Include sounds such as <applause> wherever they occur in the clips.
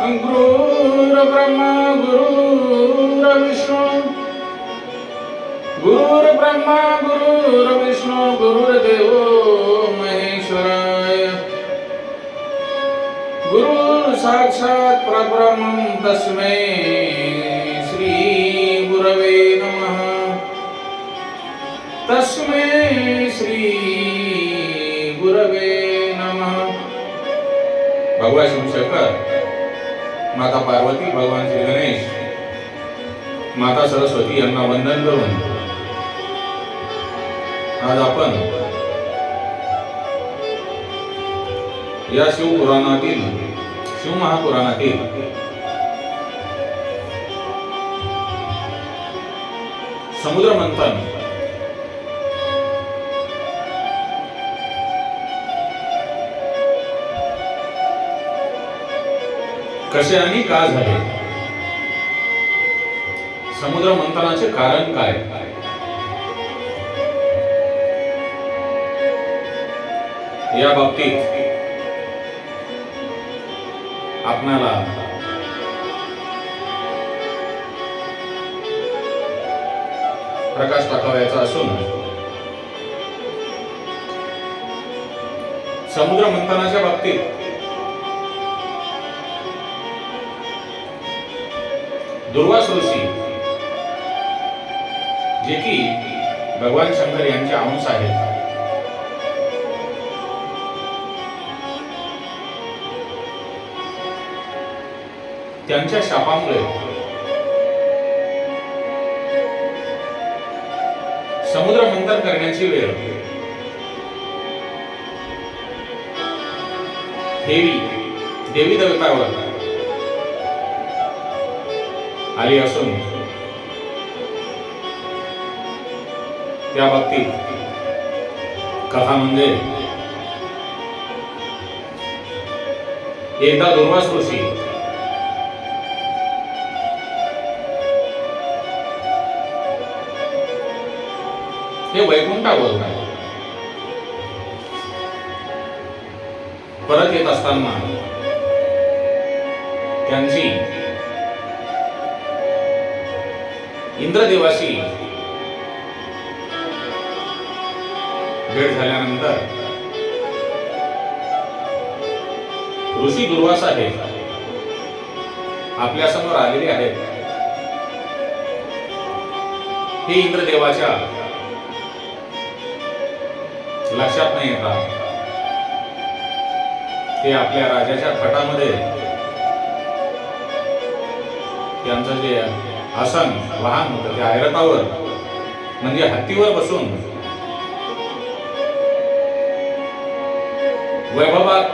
गुरुर्ब्रह्मा गुरुर्विष्णू गुरुर्ब्रह्मा गुरुर्विष्णू गुरुर्देव महेश्वराय। गुरु साक्षात परब्रह्म तस्मै श्री गुरवे नमः। तस्मै श्री गुरवे नमः। भगवान शिवशंकर माता पार्वती भगवान श्री गणेश माता सरस्वती यांना वंदन करून आज आपण या शिवपुराणातील शिवमहापुराणातील समुद्र मंथन कसे आणि का झाले? समुद्र मंथनाचे कारण काय? या बाबतीत आपणाला प्रकाश टाकावायचा असून समुद्र मंथनाच्या बाबतीत दुर्वास ऋषी जे की भगवान शंकर यांचे अंश आहेत. त्यांच्या शापामुळे समुद्र मंथन करण्याची वेळ. देवी देवी देवतावर. आली असून त्या बाबतीत कथा म्हणजे एकदा दुर्वास ऋषी हे वैकुंठावर परत येत असताना त्यांची इंद्रदेवाशी भेट झाल्यानंतर ऋषी दुर्वास आहे आपल्यासमोर आलेले आहेत. हे इंद्रदेवाच्या लक्षात नाही येतात ते आपल्या राजाच्या खटामध्ये त्यांचं जे आसन वाहन होतं त्या ऐरतावर म्हणजे हत्तीवर बसून. वैभवात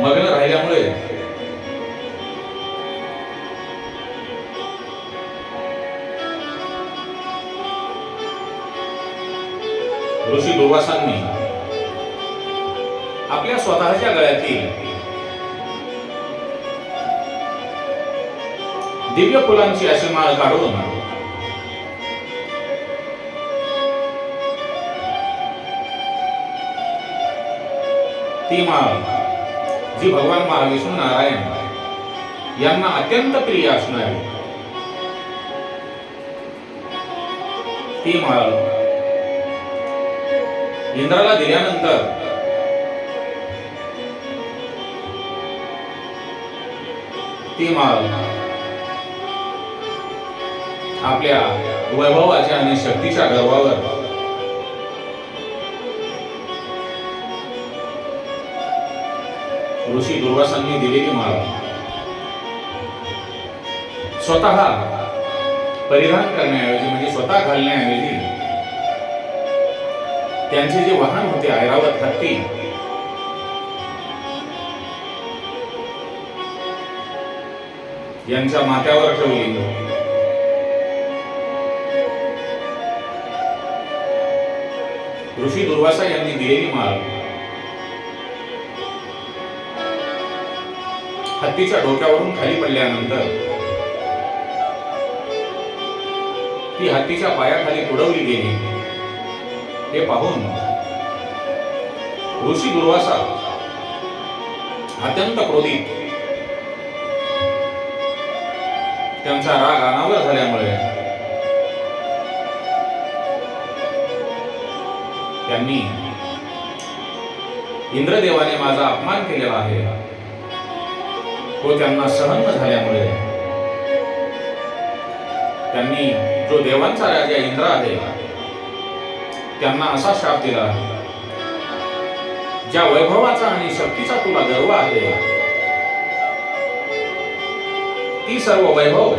मग्न राहिल्यामुळे ऋषी दुर्वासांनी आपल्या स्वतःच्या गळ्यातील दिव्य फुलांची अशी माळ काढून ती माळ जी भगवान महाविष्णू नारायण यांना अत्यंत प्रिय असणारी. ती माळ इंद्राला दिल्यानंतर ती माळ आपल्या वैभवाच्या आणि शक्तीच्या गर्वावर. ऋषी दुर्वासांनी दिलेली माळ. स्वतः परिधान करण्याऐवजी म्हणजे स्वतः घालण्याऐवजी त्यांचे जे वाहन होते ऐरावत हत्ती यांच्या माथ्यावर ठेवली. ऋषी दुर्वासा यांनी दिलेली माळ. हत्तीच्या डोक्यावरून खाली पडल्यानंतर ती हत्तीच्या पायाखाली तुडवली गेली. हे पाहून ऋषी दुर्वासा अत्यंत क्रोधित त्यांचा राग अनावर झाल्यामुळे त्यांनी इंद्रदेवाने माझा अपमान केलेला आहे. तो त्यांना सहन न झाल्यामुळे त्यांनी जो देवांचा राजा इंद्र आहे त्यांना असा शाप दिला ज्या वैभवाचा आणि शक्तीचा तुला गर्व आहे ती सर्व वैभव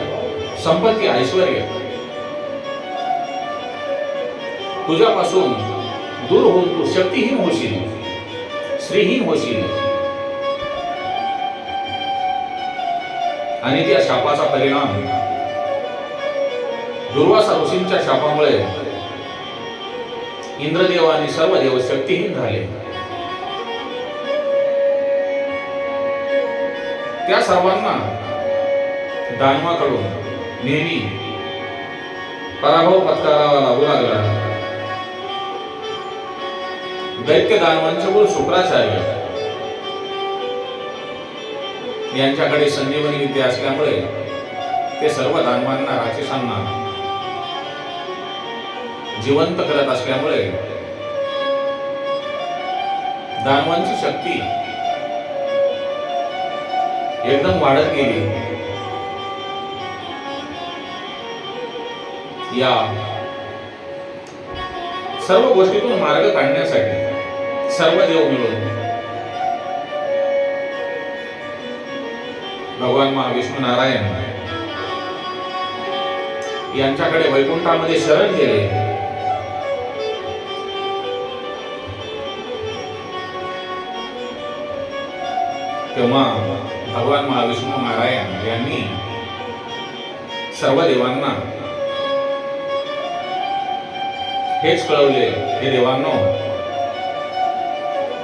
संपत्ती ऐश्वर तुझ्यापासून दूर होऊन तू शक्तीहीन होशील श्रीहीन होशील आणि त्या शापाचा परिणाम दुर्वासा ऋषींच्या शापामुळे इंद्रदेव आणि सर्व देव शक्तीहीन झाले। त्या सर्वांना दानवाकडून नेहमी पराभव पत्करावा लागू लागला। दैत्य दानवांचे मूळ शुक्राचार्य यांच्याकडे संजीवनी विद्या असल्यामुळे ते सर्व दानवांना राक्षसांना जिवंत करत असल्यामुळे दानवांची शक्ती एकदम वाढत गेली. या सर्व गोष्टीतून मार्ग काढण्यासाठी सर्व देव मिळून. भगवान महाविष्णू नारायण यांच्याकडे वैकुंठामध्ये शरण गेले. तेव्हा भगवान महाविष्णू नारायण यांनी सर्व देवांना हेच कळवले हे देवांनो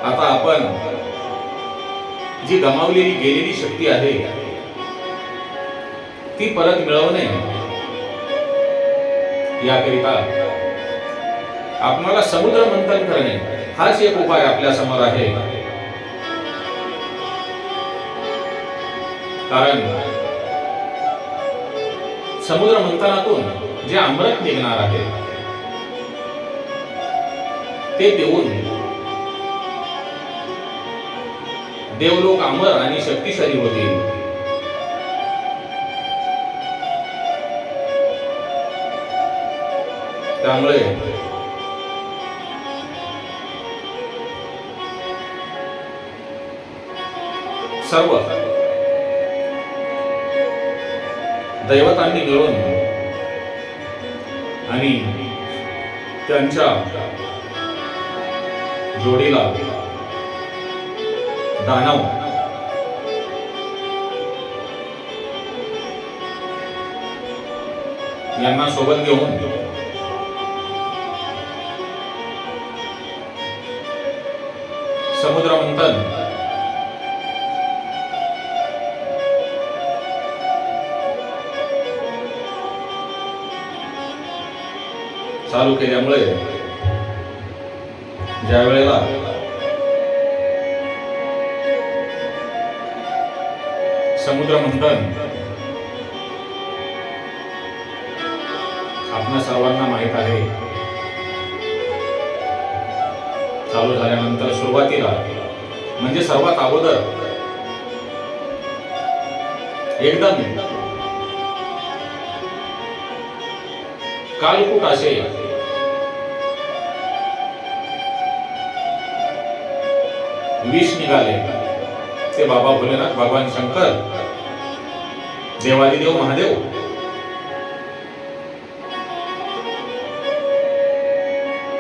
आता आपण जी गमावलेली गेलेली शक्ती आहे ती परत मिळवणे याकरिता आपणाला समुद्र मंथन करणे हाच एक उपाय आपल्यासमोर आहे. कारण समुद्र मंथनातून जे अमृत निघणार आहे ते देऊन देवलोक अमर आणि शक्तिशाली होतील त्यामुळे सर्व दैवतांनी मिळून आणि त्यांच्या जोडीला दानव यांना सोबत घेऊन समुद्र मंथन चालू केल्यामुळे ज्या वेळेला समुद्र मंथन आपल्या सर्वांना माहीत आहे. चालू झाल्यानंतर सुरुवातीला म्हणजे सर्वात अगोदर एकदम कालकूट असे विष निघाले. ते बाबा भोलेनाथ भगवान शंकर देवादिदेव महादेव.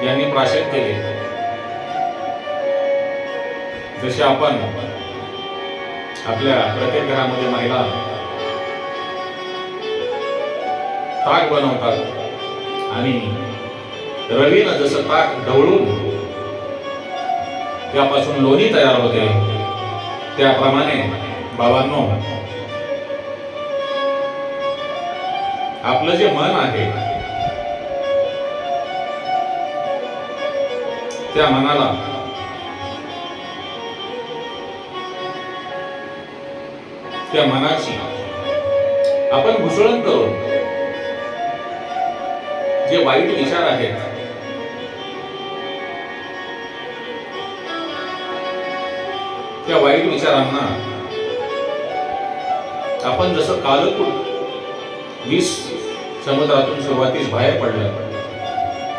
यांनी प्राशन केले. जसे आपण आपल्या प्रत्येक घरामध्ये महिला ताक बनवतात आणि रवीनं जसं ताक ढवळून त्यापासून लोणी तयार होते त्याप्रमाणे बाबांनो आपलं जे मन आहे त्या मनाला त्या मनाची आपण घुसळण करून जे वाईट विचार आहेत त्या वाईट विचारांना आपण जसं कालकूट वीस समुद्रातून सुरुवातीस बाहेर पडलं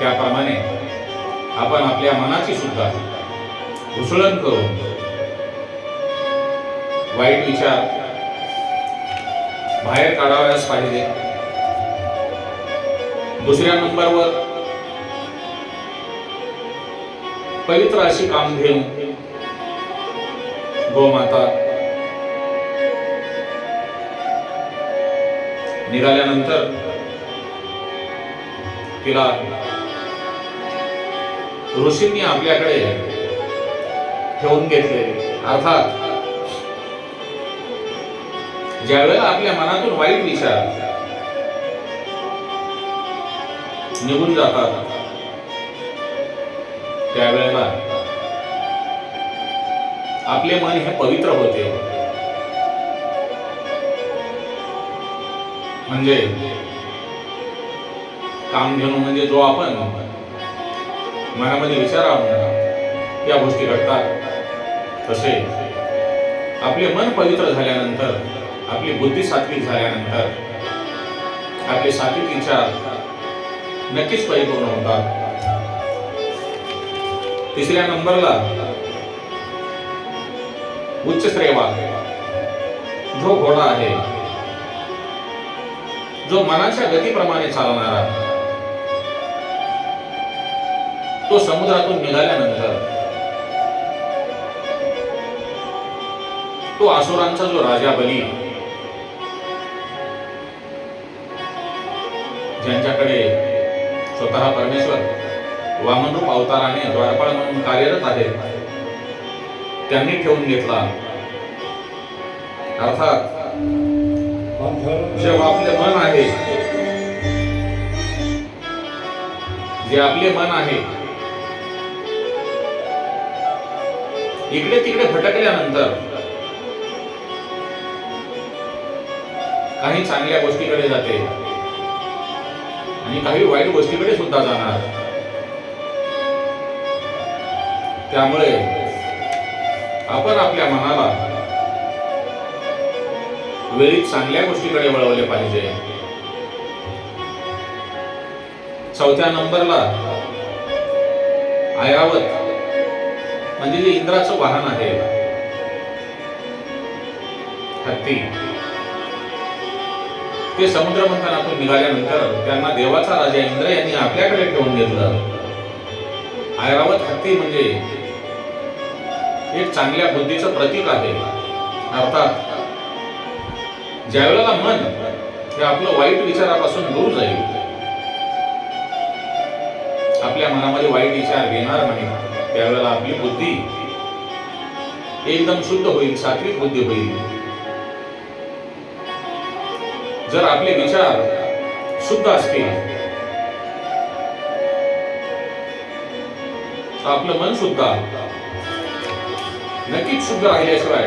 त्याप्रमाणे आपण आपल्या मनाची सुद्धा घुसळण करून वाईट विचार बाहेर काढावयास पाहिजे. दुसऱ्या नंबरवर पवित्र अशी काम घेऊन गोमाता. निघाल्यानंतर तिला ऋषींनी आपल्याकडे ठेवून घेतले. अर्थात ज्यावेळेला आपल्या मनातून वाईट विचार निघून जातात त्यावेळेला आपले मन हे पवित्र होते. म्हणजे कामधेनू म्हणजे जो आपण मनामध्ये विचार आणून या गोष्टी घडतात. तसे आपले मन पवित्र झाल्यानंतर आपली बुद्धी सात्विक झाल्यानंतर आपले सात्विक विचार नक्कीच परिपूर्ण होतात. तिसऱ्या नंबरला उच्च श्रेवा. जो घोडा आहे जो मनाच्या गतीप्रमाणे चालणारा तो समुद्रातून निघाल्यानंतर तो आसुरांचा जो राजा बली ज्यांच्याकडे स्वतः परमेश्वर वामनरूप अवताराने द्वारपाळ म्हणून कार्यरत आहेत त्यांनी ठेवून घेतला. अर्थात जे आपले मन आहे जे आपले मन आहे इकडे तिकडे भटकल्यानंतर काही चांगल्या गोष्टीकडे जाते. आणि काही वाईट गोष्टीकडे सुद्धा जाणार. त्यामुळे आपण आपल्या मनाला वेळी चांगल्या गोष्टीकडे वळवले पाहिजे. चौथ्या नंबरला ऐरावत म्हणजे जे इंद्राचं वाहन आहे हत्ती ते समुद्र मंथनातून निघाल्यानंतर त्यांना देवाचा राजा इंद्र यांनी आपल्याकडे ठेवून घेतलं. ऐरावत हत्ती म्हणजे एक चांगल्या बुद्धीचं प्रतीक आहे. अर्थात ज्यावेळेला मन हे आपलं वाईट विचारापासून दूर जाईल आपल्या मनामध्ये वाईट विचार घेणार नाही त्यावेळेला आपली बुद्धी एकदम शुद्ध होईल सात्विक बुद्धी होईल. जर आपले विचार शुद्ध असतील तर आपलं मन सुद्धा नक्कीच शुद्ध राहिल्याशिवाय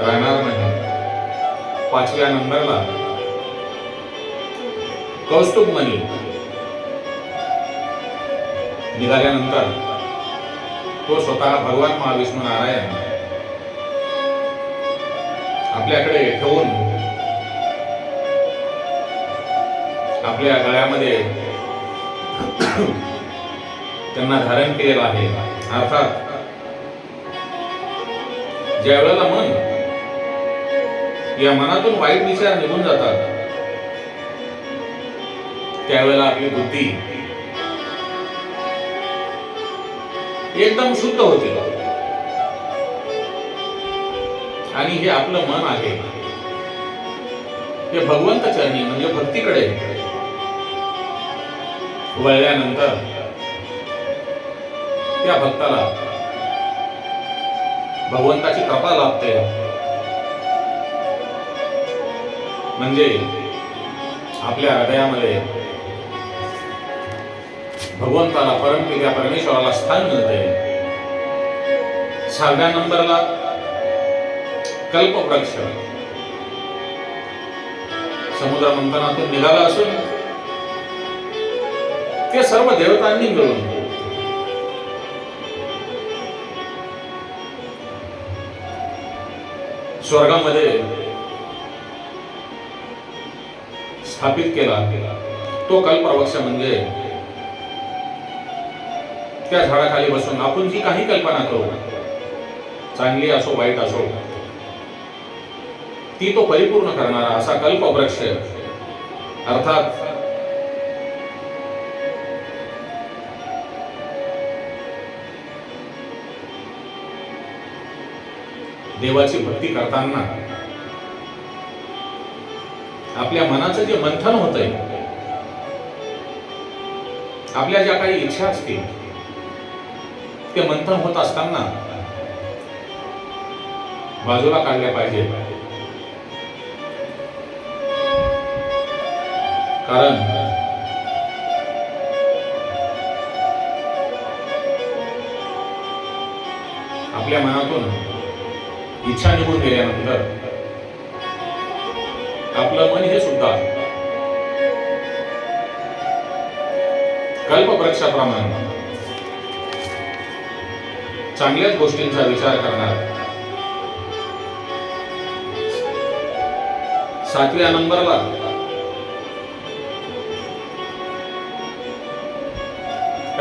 राहणार नाही. पाचव्या नंबरला. कौस्तुभ मनी निघाल्यानंतर तो स्वतः भगवान महाविष्णू नारायण आपल्याकडे ठेवून आपल्या गळ्यामध्ये <coughs> त्यांना धारण केलेलं आहे. अर्थात ज्या वेळेला मन या मनातून वाईट विचार निघून जातात. त्यावेळेला आपली बुद्धी एकदम शुद्ध होते. आणि हे आपलं मन आहे. हे भगवंत चरणी म्हणजे भक्तीकडे. वळल्यानंतर त्या भक्ताला भगवंताची कृपा लाभते. म्हणजे आपल्या हृदयामध्ये भगवंताला परमपित्या परमेश्वराला स्थान मिळते. सहाव्या नंबरला कल्पवृक्ष. समुद्र मंथनातून निघाला असून ते सर्व देवतांनी मिळून स्वर्गामध्ये स्थापित केला तो कल्पवृक्ष म्हणजे त्या झाडाखाली बसून आपण जी काही कल्पना करू चांगली असो वाईट असो ती तो परिपूर्ण करणारा असा कल्पवृक्ष अर्थात देवाची भक्ती करताना आपल्या मनाचं जे मंथन होत आहे आपल्या ज्या काही इच्छा असतील ते मंथन होत असताना बाजूला काढल्या पाहिजे कारण आपल्या मनातून इच्छा निघून गेल्यानंतर आपलं मन हे सुद्धा कल्पवृक्षाप्रमाणे चांगल्याच गोष्टींचा विचार करणार. सातव्या नंबरला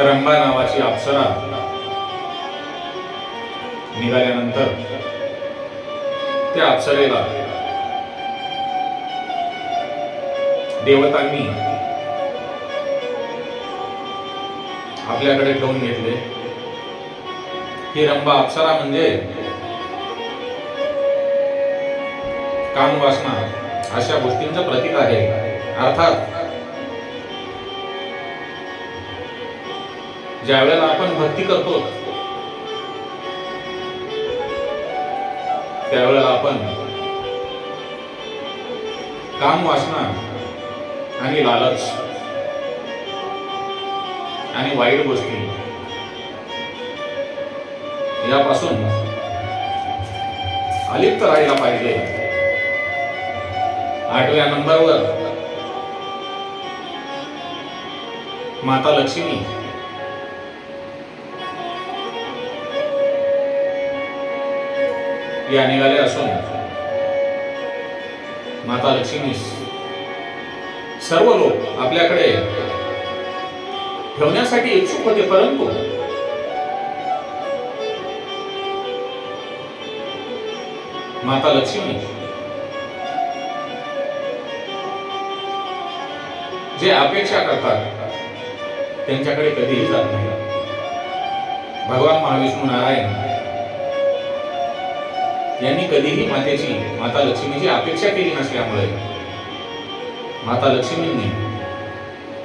रंबा नावाची अप्सरा निघाल्यानंतर त्या अप्सरेला. देवतांनी आपल्याकडे ठेवून घेतले. ही रंबा अप्सरा म्हणजे कामवासना अशा गोष्टींचं प्रतीक आहे. अर्थात ज्या वेळेला आपण भक्ती करतो त्यावेळेला आपण काम वासना आणि लालच आणि वाईट गोष्टी यापासून अलिप्त राहायला पाहिजे. आठव्या नंबरवर माता लक्ष्मी या निघाले असून माता लक्ष्मी सर्व लोक आपल्याकडे ठेवण्यासाठी इच्छुक होते परंतु माता लक्ष्मी जे अपेक्षा करतात त्यांच्याकडे कधीही जात नाही. भगवान महाविष्णू नारायण यांनी कधीही मातेची माता लक्ष्मीची अपेक्षा केली नसल्यामुळे माता लक्ष्मींनी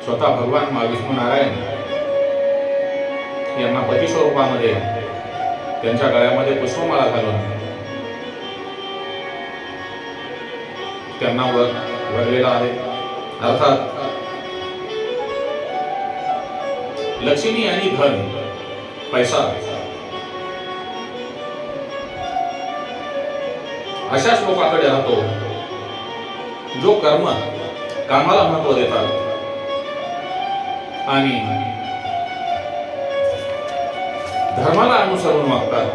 स्वतः भगवान महाविष्णू नारायण यांना पती स्वरूपामध्ये त्यांच्या गळ्यामध्ये पुष्पमाळा घालून त्यांना वर वरलेला आहे. अर्थात लक्ष्मी आणि धन पैसा अशाच लोकांकडे राहतो. जो कर्म कामाला महत्त्व देतात. आणि धर्माला अनुसरून वागतात.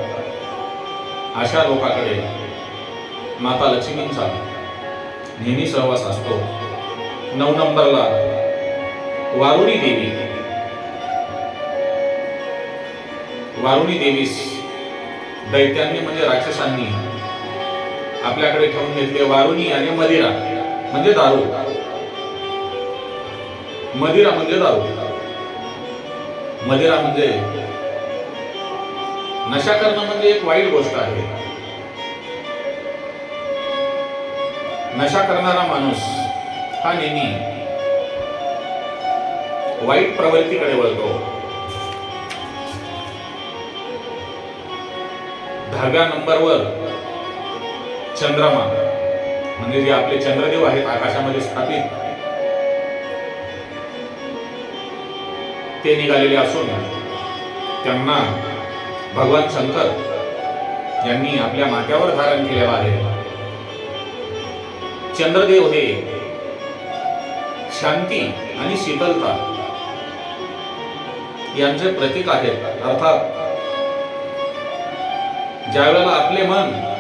अशा लोकांकडे माता लक्ष्मींचा नेहमी सहवास असतो. नऊ नंबरला वारुणी देवी. वारुणी देवीस दैत्यांनी म्हणजे राक्षसांनी आपल्याकडे ठेवून घेतले वारुणी आणि मदिरा. म्हणजे दारू. मदिरा म्हणजे दारू. मदिरा म्हणजे नशा करणं म्हणजे एक वाईट गोष्ट आहे. नशा करणारा माणूस हा नेहमी वाईट प्रवृत्तीकडे वळतो. धागा नंबरवर चंद्रमा. म्हणजे जे आपले चंद्रदेव आहेत आकाशामध्ये स्थापित. ते निघालेले असून त्यांना भगवान शंकर यांनी आपल्या माथ्यावर धारण केले आहे. चंद्रदेव हे शांती आणि शीतलता यांचे प्रतीक आहेत. अर्थात ज्या वेळेला आपले मन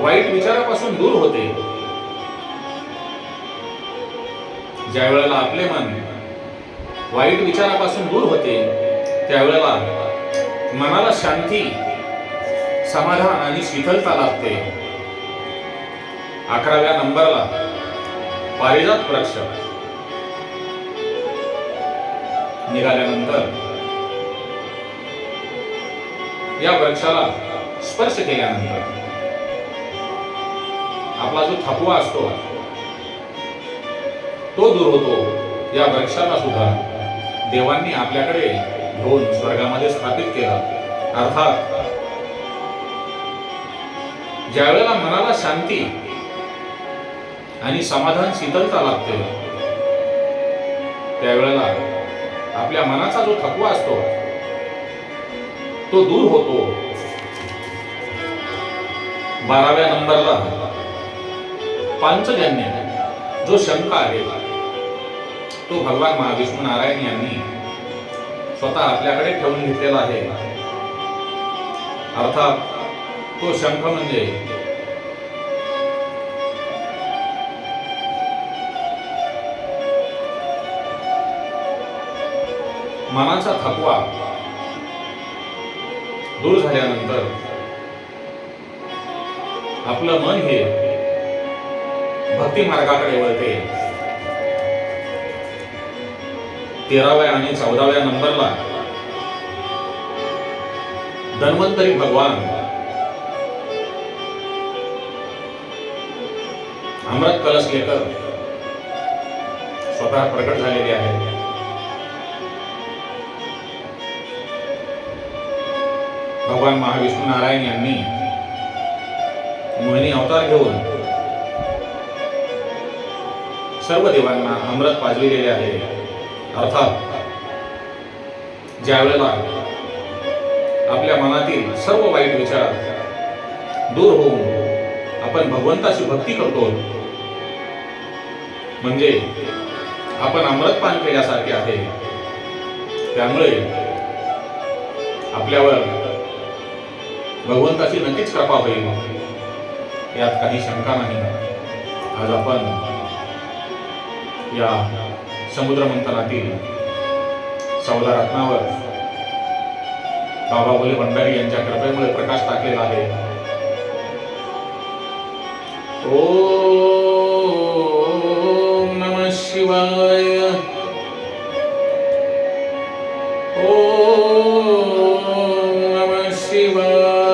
वाईट विचारापासून दूर होते. ज्या वेळेला आपले मन वाईट विचारापासून दूर होते त्यावेळेला मनाला शांती समाधान आणि शीतलता लाभते. अकराव्या नंबरला पारिजात वृक्ष. निघाल्यानंतर या वृक्षाला स्पर्श केल्यानंतर आपला जो थकवा असतो तो दूर होतो. या वृक्षाला सुद्धा देवांनी आपल्याकडे घेऊन स्वर्गामध्ये स्थापित केलं. अर्थात ज्या वेळेला मनाला शांती आणि समाधान शीतलता लागते त्यावेळेला आपल्या मनाचा जो थकवा असतो तो दूर होतो. बाराव्या नंबरला पांचजन्य जो शंका आहे तो भगवान महाविष्णू नारायण यांनी स्वतः आपल्याकडे ठेवून घेतलेला आहे. अर्थात तो शंख म्हणजे मनाचा थकवा दूर झाल्यानंतर आपलं मन हे भक्ती मार्गाकडे वळते. तेराव्या आणि चौदाव्या नंबरला धन्वंतरी भगवान. अमृत कलश लेकर स्वतः प्रकट झालेले आहेत. भगवान महाविष्णू नारायण यांनी मोहिनी अवतार घेऊन सर्व देवांना अमृत पाजविलेले आहे. अर्थात ज्या वेळेला आपल्या मनातील सर्व वाईट विचार दूर होऊन आपण भगवंताची भक्ती करतो म्हणजे आपण अमृतपान केल्यासारखे आहे. त्यामुळे आपल्यावर भगवंताची नक्कीच कृपा होईल यात काही शंका नाही. आज आपण या समुद्रमंथनातील चौदा रत्नावर बाबा बोले भंडारी यांच्या कृपेमुळे प्रकाश टाकलेला आहे ओ!